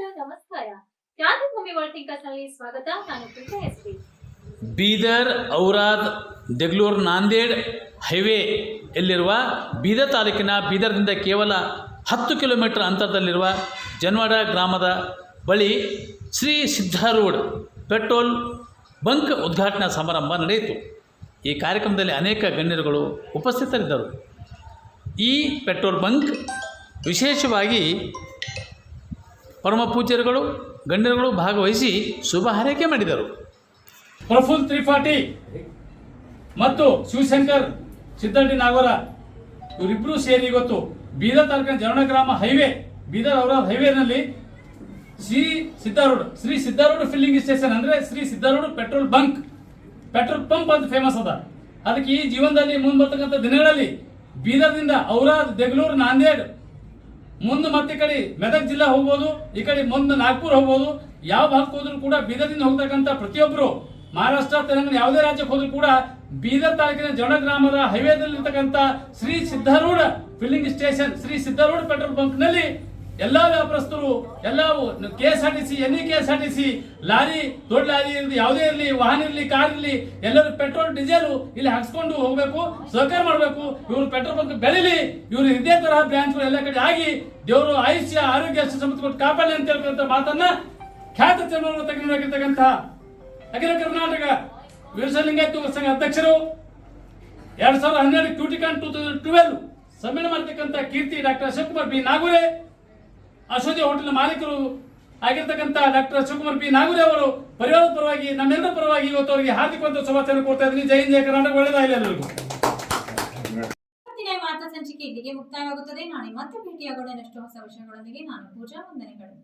ನಮಸ್ಕಾರ. ಸ್ವಾಗತ. ನಾನು ಎಸ್ಪಿ ಬೀದರ್, ಔರಾದ್, ದೆಗ್ಲೂರು, ನಾಂದೇಡ್ ಹೈವೇ ಎಲ್ಲಿರುವ ಬೀದರ್ ತಾಲೂಕಿನ ಬೀದರ್ದಿಂದ ಕೇವಲ ಹತ್ತು ಕಿಲೋಮೀಟರ್ ಅಂತರದಲ್ಲಿರುವ ಜನ್ವಾಡ ಗ್ರಾಮದ ಬಳಿ ಶ್ರೀ ಸಿದ್ಧಾರೂಢ್ ಪೆಟ್ರೋಲ್ ಬಂಕ್ ಉದ್ಘಾಟನಾ ಸಮಾರಂಭ ನಡೆಯಿತು. ಈ ಕಾರ್ಯಕ್ರಮದಲ್ಲಿ ಅನೇಕ ಗಣ್ಯರುಗಳು ಉಪಸ್ಥಿತರಿದ್ದರು. ಈ ಪೆಟ್ರೋಲ್ ಬಂಕ್ ವಿಶೇಷವಾಗಿ ಪರಮ ಪೂಜ್ಯರುಗಳು ಗಣ್ಯರುಗಳು ಭಾಗವಹಿಸಿ ಶುಭ ಹಾರೈಕೆ ಮಾಡಿದರು. ಪ್ರಫುಲ್ ತ್ರಿಪಾಠಿ ಮತ್ತು ಶಿವಶಂಕರ್ ಸಿದ್ದಳ್ಳಿ ನಾಗವರ ಇವರಿಬ್ಬರು ಸೇರಿ ಇವತ್ತು ಬೀದರ್ ತಾಲೂಕಿನ ಜರಣ ಗ್ರಾಮ ಹೈವೇ, ಬೀದರ್ ಅವರ ಹೈವೇನಲ್ಲಿ ಶ್ರೀ ಸಿದ್ದಾರೂಢ ಶ್ರೀ ಸಿದ್ದಾರೂಢ ಫಿಲ್ಲಿಂಗ್ ಸ್ಟೇಷನ್ ಅಂದ್ರೆ Shri Siddharudha petrol bunk petrol pump ಅಂತ ಫೇಮಸ್ ಅದ. ಅದಕ್ಕೆ ಈ ಜೀವನದಲ್ಲಿ ಮುಂದೆ ಬರ್ತಕ್ಕಂಥ ದಿನಗಳಲ್ಲಿ ಬೀದರ್ದಿಂದ ಔರಾದ್ ದೆಗ್ಲೂರು ನಾಂದೇಡ್ ಮುಂದೆ ಮತ್ತೆ ಕಡೆ ಮೆದಕ್ ಜಿಲ್ಲಾ ಹೋಗ್ಬೋದು, ಈ ಕಡೆ ಮುಂದೆ ನಾಗ್ಪುರ್ ಹೋಗ್ಬೋದು, ಯಾವ ಭಾಗಕ್ಕೆ ಹೋದ್ರು ಕೂಡ ಬೀದರ್ದಿಂದ ಹೋಗ್ತಕ್ಕಂಥ ಪ್ರತಿಯೊಬ್ಬರು ಮಹಾರಾಷ್ಟ್ರ, ತೆಲಂಗಾಣ ಯಾವುದೇ ರಾಜ್ಯಕ್ಕೆ ಹೋದ್ರು ಕೂಡ ಬೀದರ್ ತಾಲೂಕಿನ ಜವಳ ಗ್ರಾಮದ ಹೈವೇದಲ್ಲಿರ್ತಕ್ಕಂಥ Shri Siddharudha filling station Shri Siddharudha petrol bunk ಎಲ್ಲಾ ವ್ಯಾಪಾರಸ್ಥರು ಎಲ್ಲ K S R T C NE K S R T C lorry, ದೊಡ್ಡ ಲಾರಿ ಇರಲಿ, ಯಾವುದೇ ಇರಲಿ, ವಾಹನ ಇರಲಿ, ಕಾರ್ ಇರಲಿ, ಎಲ್ಲರೂ ಪೆಟ್ರೋಲ್, ಡೀಸೆಲ್ ಇಲ್ಲಿ ಹಾಕ್ಸ್ಕೊಂಡು ಹೋಗಬೇಕು, ಸಹಕಾರ ಮಾಡಬೇಕು. ಇವರು ಪೆಟ್ರೋಲ್ ಬಂಕ್ ಬೆಳೀಲಿ, ಇವರು ಇದೇ ತರಹ ಬ್ರಾಂಚ್ಗಳು ಎಲ್ಲ ಕಡೆ ಆಗಿ ದೇವರು ಆಯುಷ್ಯ, ಆರೋಗ್ಯ ಸಂಬಂಧಪಟ್ಟು ಕಾಪಾಡಲಿ ಅಂತ ಹೇಳ್ತಕ್ಕಂಥ ಮಾತನ್ನ ಖ್ಯಾತ ಚರ್ಮವನ್ನು ತೆಗೆದುಕೊಂಡಿರ್ತಕ್ಕಂಥ ಅಖಿಲ ಕರ್ನಾಟಕ ವೀರಸಲಿಂಗಾಯತ ಸಂಘ ಅಧ್ಯಕ್ಷರು. ಎರಡ್ ಸಾವಿರದ ಹನ್ನೆರಡು ಕ್ಯೂಟಿಕಾನ್ ಟೂ ತೌಸಂಡ್ ಟ್ವೆಲ್ ಸಮ್ಮೇಳನ ಮಾಡತಕ್ಕಂಥ ಕೀರ್ತಿ ಡಾಕ್ಟರ್ ಶಿವಕುಮಾರ್ ಬಿ. ನಾಗುರೆ. ಅಶೋಧಿ ಹೋಟೆಲ್ ಮಾಲೀಕರು ಆಗಿರ್ತಕ್ಕಂಥ ಡಾಕ್ಟರ್ ಶಿವಕುಮಾರ್ ಪಿ ನಾಗೂರಿ ಅವರು ಪರಿವಾರದ ಪರವಾಗಿ, ನಮ್ಮೆಲ್ಲರ ಪರವಾಗಿ ಇವತ್ತು ಅವರಿಗೆ ಹಾರ್ದಿಕವಾದ ಶುಭಾಶಯ ಕೊಡ್ತಾ ಇದ್ದೀನಿ. ಜೈ ಜಯ ಕರ್ನಾಟಕ ಒಳ್ಳೆದಾಗಲಿ ಎಲ್ಲರಿಗೂ? ವಾರ್ತಾ ಸಂಚಿಕೆ ಇಲ್ಲಿಗೆ ಮುಕ್ತಾಯವಾಗುತ್ತದೆ. ನಾಳೆ ಮತ್ತೆ ಭೇಟಿಯಾಗೋಣ. ಇನ್ನಷ್ಟು ಹೊಸ ವಿಷಯಗಳೊಂದಿಗೆ ನಾನು ಪೂಜಾ ವಂದನೆಗಳು.